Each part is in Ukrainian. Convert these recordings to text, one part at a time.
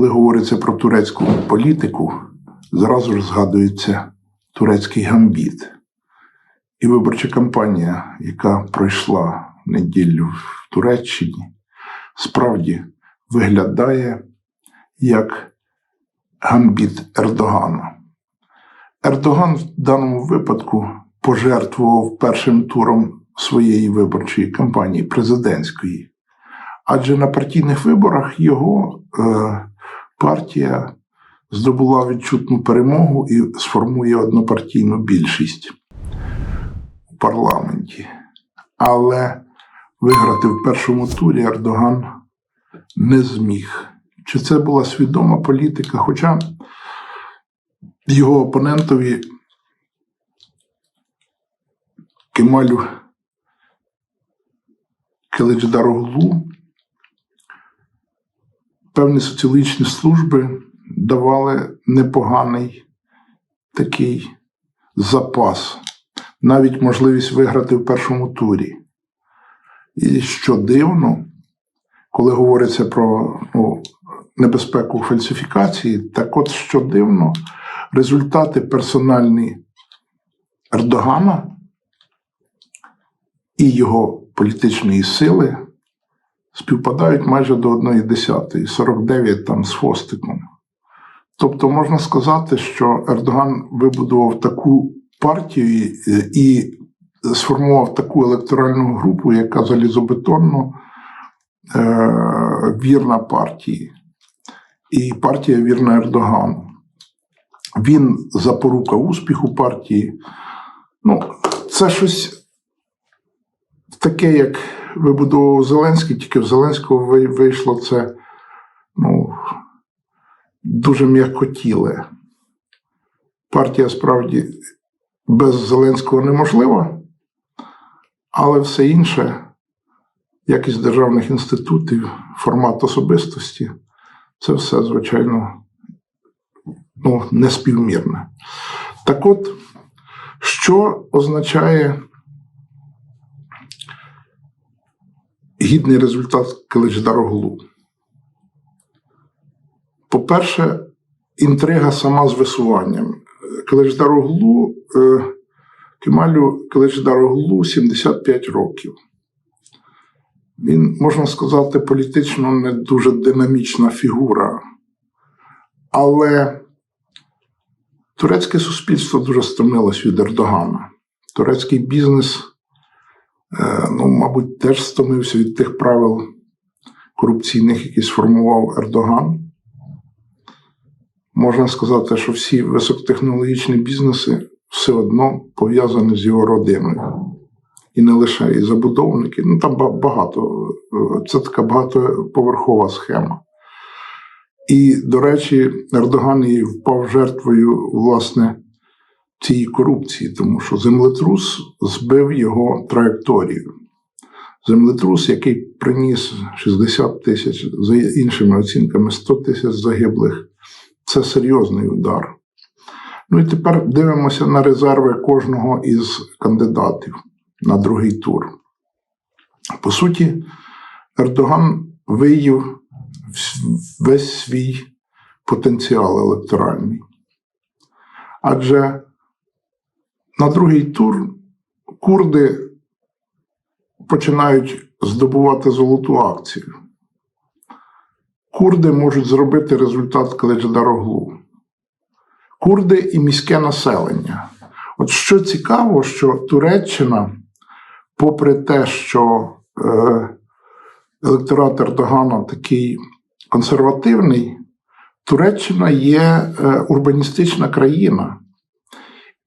Коли говориться про турецьку політику, зразу ж згадується турецький гамбіт. І виборча кампанія, яка пройшла неділю в Туреччині, справді виглядає як гамбіт Ердогана. Ердоган в даному випадку пожертвував першим туром своєї виборчої кампанії президентської. Адже на партійних виборах його е, партія здобула відчутну перемогу і сформує однопартійну більшість у парламенті. Але виграти в першому турі Ердоган не зміг. Чи це була свідома політика? Хоча його опонентові Кемалю Келедждароглу певні соціологічні служби давали непоганий такий запас, навіть можливість виграти в першому турі. І що дивно, коли говориться про ну, небезпеку фальсифікації, так от що дивно, результати персональні Ердогана і його політичної сили співпадають майже до 1,1, 49 там з хвостиком. Тобто можна сказати, що Ердоган вибудував таку партію і сформував таку електоральну групу, яка залізобетонно е, вірна партії. І партія вірна Ердогану. Він запорука успіху партії. Ну, це щось таке, як вибудовував Зеленський, тільки в Зеленського вийшло це ну, дуже м'якотіле. Партія справді без Зеленського неможлива, але все інше, якість державних інститутів, формат особистості, це все, звичайно, ну, неспівмірне. Так от, що означає гідний результат Киличдароглу? По-перше, інтрига сама з висуванням. Киличдароглу, е, Кемалю Киличдароглу 75 років. Він, можна сказати, політично не дуже динамічна фігура. Але турецьке суспільство дуже стомилось від Ердогана. Турецький бізнес, ну, мабуть, теж стомився від тих правил корупційних, які сформував Ердоган. Можна сказати, що всі високотехнологічні бізнеси все одно пов'язані з його родиною. І не лише і забудовники. Ну там багато. е, Це така багатоповерхова схема. І, до речі, Ердоган і впав жертвою власне цієї корупції, тому що землетрус збив його траєкторію. Землетрус, який приніс 60 тисяч, за іншими оцінками 100 тисяч загиблих, це серйозний удар. Ну і тепер дивимося на резерви кожного із кандидатів на другий тур. По суті, Ердоган виїв весь свій потенціал електоральний. Адже на другий тур курди починають здобувати золоту акцію. Курди можуть зробити результат Каледждароглу. Курди і міське населення. От що цікаво, що Туреччина, попри те, що е, електорат Ердогана такий консервативний, Туреччина є е, урбаністична країна.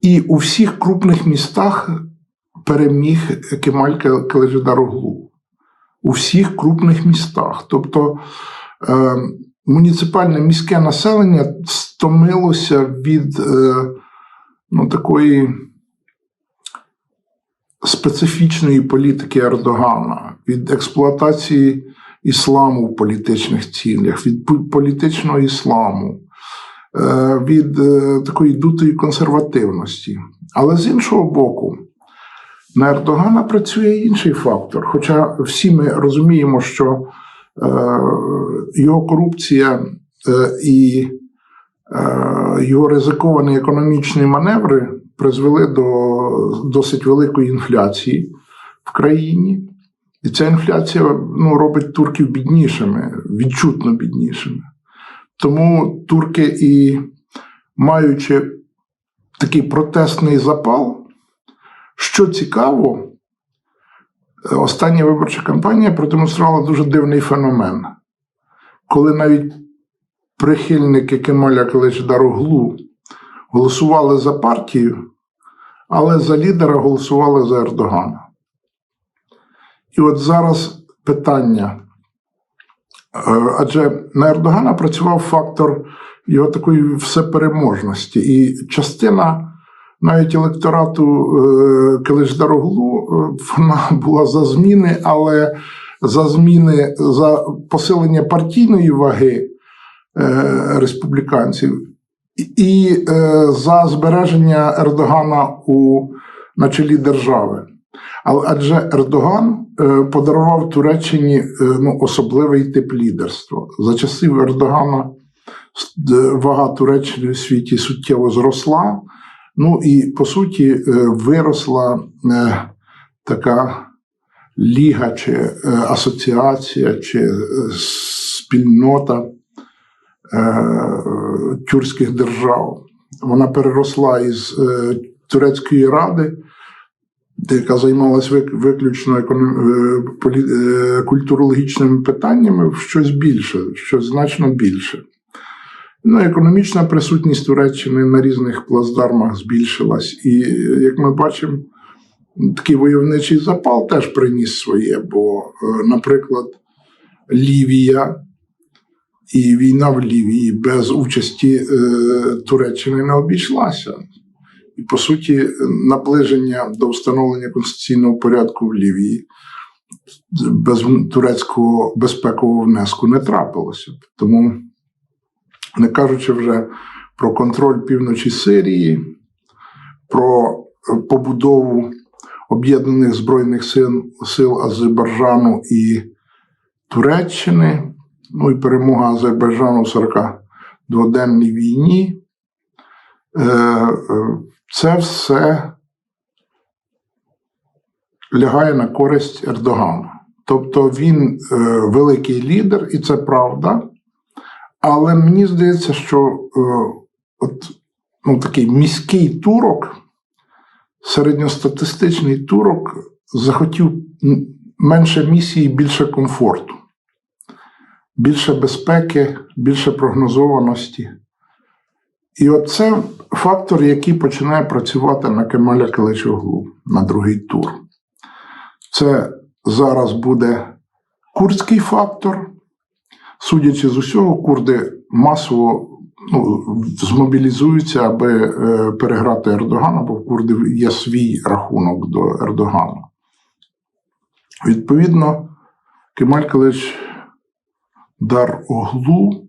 І у всіх крупних містах переміг Кемаль Каледждароглу. У всіх крупних містах. Тобто е, муніципальне міське населення стомилося від е, ну, такої специфічної політики Ердогана, від експлуатації ісламу в політичних цілях, від політичного ісламу, від е, такої дутої консервативності. Але з іншого боку, на Ердогана працює інший фактор. Хоча всі ми розуміємо, що його корупція е, і е, його ризиковані економічні маневри призвели до досить великої інфляції в країні. І ця інфляція ну, робить турків біднішими, відчутно біднішими. Тому турки і маючи такий протестний запал, що цікаво, остання виборча кампанія продемонструвала дуже дивний феномен, коли навіть прихильники Кемаля Киличдароглу голосували за партію, але за лідера голосували за Ердогана. І от зараз питання. Е, Адже на Ердогана працював фактор його такої всепереможності. І частина навіть електорату е, е, вона була за зміни, але за зміни за посилення партійної ваги республіканців і за збереження Ердогана у на чолі держави. Адже Ердоган е, подарував Туреччині е, ну, особливий тип лідерства. За часів Ердогана вага Туреччини у світі суттєво зросла. Ну і по суті е, виросла е, така ліга чи е, асоціація, чи е, спільнота е, тюркських держав. Вона переросла із е, турецької ради, яка займалася виключно е, е, культурологічними питаннями, в щось більше, щось значно більше. Ну, економічна присутність Туреччини на різних плацдармах збільшилась. І, е, як ми бачимо, такий войовничий запал теж приніс своє, бо, наприклад, Лівія і війна в Лівії без участі Туреччини не обійшлася. І, по суті, наближення до встановлення конституційного порядку в Лівії без турецького безпекового внеску не трапилося. Тому, не кажучи вже про контроль півночі Сирії, про побудову об'єднаних збройних сил, сил Азербайджану і Туреччини, ну і перемога Азербайджану в 42-денній війні. Е, е, Це все лягає на користь Ердогану. Тобто він е, великий лідер, і це правда. Але мені здається, що е, от, ну, такий міський турок, середньостатистичний турок захотів менше місії, більше комфорту, більше безпеки, більше прогнозованості. І оце фактор, який починає працювати на Кемаля Киличоглу на другий тур. Це зараз буде курдський фактор. Судячи з усього, курди масово ну, змобілізуються, аби е, переграти Ердогана, бо в курдів є свій рахунок до Ердогана. Відповідно, Кемаль Килич Дар Оглу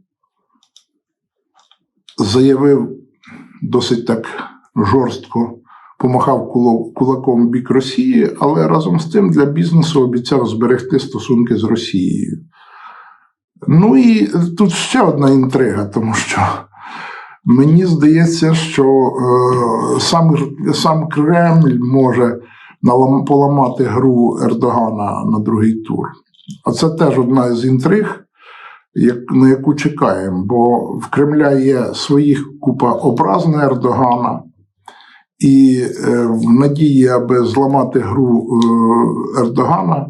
заявив досить так жорстко, помахав кулаком в бік Росії, але разом з тим для бізнесу обіцяв зберегти стосунки з Росією. Ну і тут ще одна інтрига, тому що мені здається, що е, сам, сам Кремль може поламати гру Ердогана на другий тур. А це теж одна з інтриг, як, на яку чекаємо, бо в Кремля є своїх купа образ на Ердогана, і е, в надії, аби зламати гру е, Ердогана,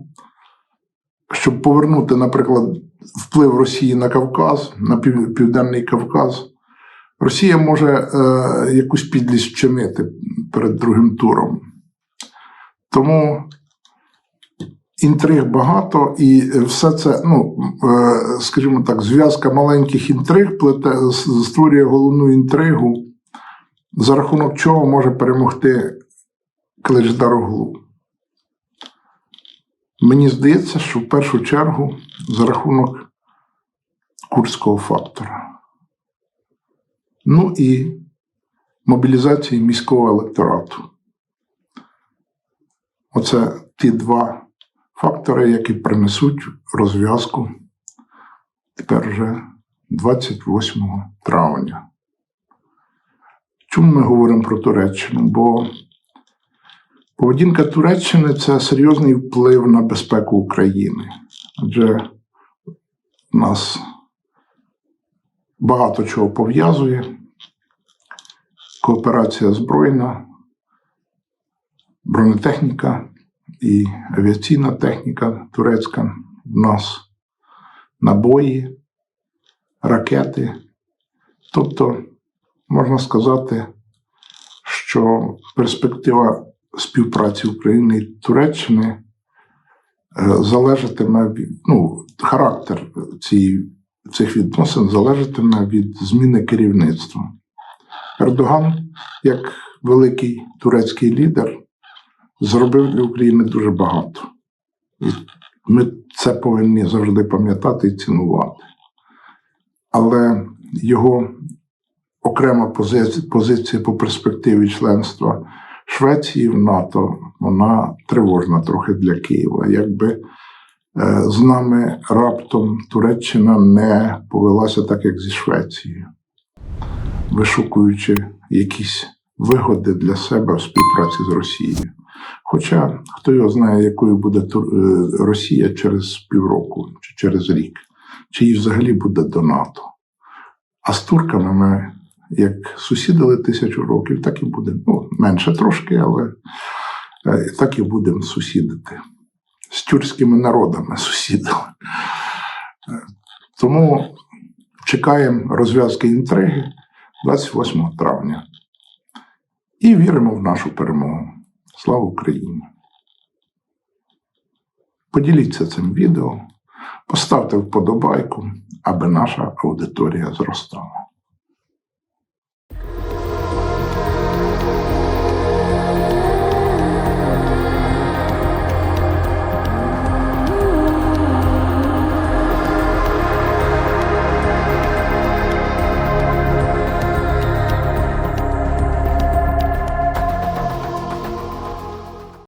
щоб повернути, наприклад, вплив Росії на Кавказ, на Пів- Південний Кавказ, Росія може е, якусь підлість вчинити перед другим туром. Тому інтриг багато, і все це, ну, е, скажімо так, зв'язка маленьких інтриг плете, створює головну інтригу, за рахунок чого може перемогти Кличдароглу. Мені здається, що в першу чергу за рахунок курського фактора. Ну і мобілізації міського електорату. Оце ті два фактори, які принесуть розв'язку тепер вже 28 травня. Чому ми говоримо про Туреччину? Бо поведінка Туреччини це серйозний вплив на безпеку України. Адже нас багато чого пов'язує. Кооперація збройна, бронетехніка і авіаційна техніка турецька в нас, набої, ракети. Тобто, можна сказати, що перспектива співпраці України і Туреччини е, залежатиме від ну, характер цієї, цих відносин залежатиме від зміни керівництва. Ердоган, як великий турецький лідер, зробив для України дуже багато. І ми це повинні завжди пам'ятати і цінувати. Але його окрема позиція, позиція по перспективі членства Швеції в НАТО, вона тривожна трохи для Києва. Якби е, з нами раптом Туреччина не повелася так, як зі Швецією, вишукуючи якісь вигоди для себе в співпраці з Росією. Хоча хто його знає, якою буде е, Росія через півроку чи через рік, чи їй взагалі буде до НАТО. А з турками ми як сусідили тисячу років, так і будемо. Ну, менше трошки, але е, так і будемо сусідити. З тюркськими народами сусідили. Е, Тому чекаємо розв'язки інтриги 28 травня і віримо в нашу перемогу. Слава Україні! Поділіться цим відео, поставте вподобайку, аби наша аудиторія зростала.